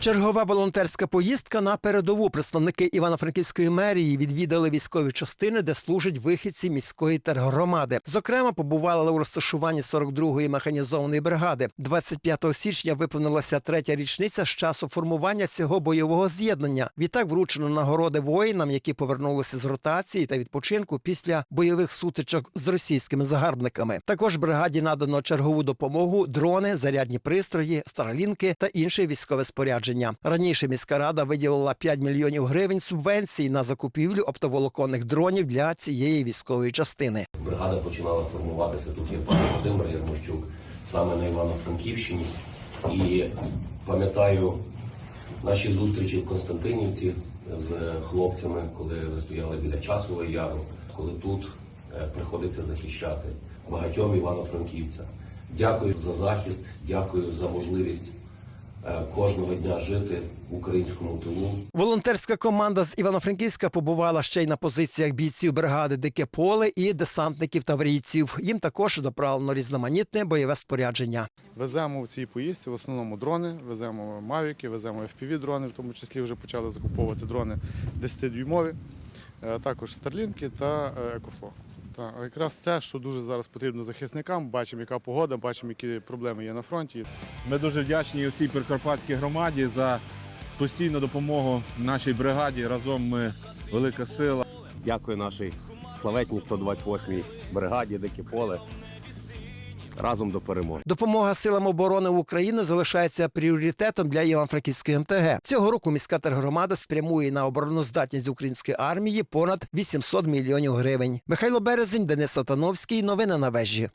Чергова волонтерська поїздка на передову. Представники Івано-Франківської мерії відвідали військові частини, де служать вихідці міської тергромади. Зокрема, побували у розташуванні 42-ї механізованої бригади. 25 січня виповнилася третя річниця з часу формування цього бойового з'єднання. Відтак вручено нагороди воїнам, які повернулися з ротації та відпочинку після бойових сутичок з російськими загарбниками. Також бригаді надано чергову допомогу, дрони, зарядні пристрої, старалінки та інше військове спорядження. Раніше міська рада виділила 5 мільйонів гривень субвенцій на закупівлю оптоволоконних дронів для цієї військової частини. Бригада починала формуватися. Тут є пан Володимир Ярмощук, саме на Івано-Франківщині. І пам'ятаю наші зустрічі в Константинівці з хлопцями, коли ви стояли біля Часового Яру, коли тут е, приходиться захищати багатьом івано-франківцям. Дякую за захист, дякую за можливість кожного дня жити в українському тилу. Волонтерська команда з Івано-Франківська побувала ще й на позиціях бійців бригади Дике поле і десантників таврійців. Їм також доправлено різноманітне бойове спорядження. Веземо в цій поїздці в основному дрони, веземо мавіки, веземо fpv дрони, в тому числі вже почали закуповувати дрони 10-дюймові, е, також старлінки та е, екофло. Та якраз те, що дуже зараз потрібно захисникам, бачимо, яка погода, бачимо, які проблеми є на фронті. Ми дуже вдячні всій Прикарпатській громаді за постійну допомогу нашій бригаді. Разом ми велика сила. Дякую нашій славетній 128-й бригаді дикі поле. Разом до перемоги. Допомога силам оборони України залишається пріоритетом для Івано-Франківської МТГ. Цього року міська тергромада спрямує на обороноздатність української армії понад 800 мільйонів гривень. Михайло Березень, Денис Сатановський. Новини на вежі.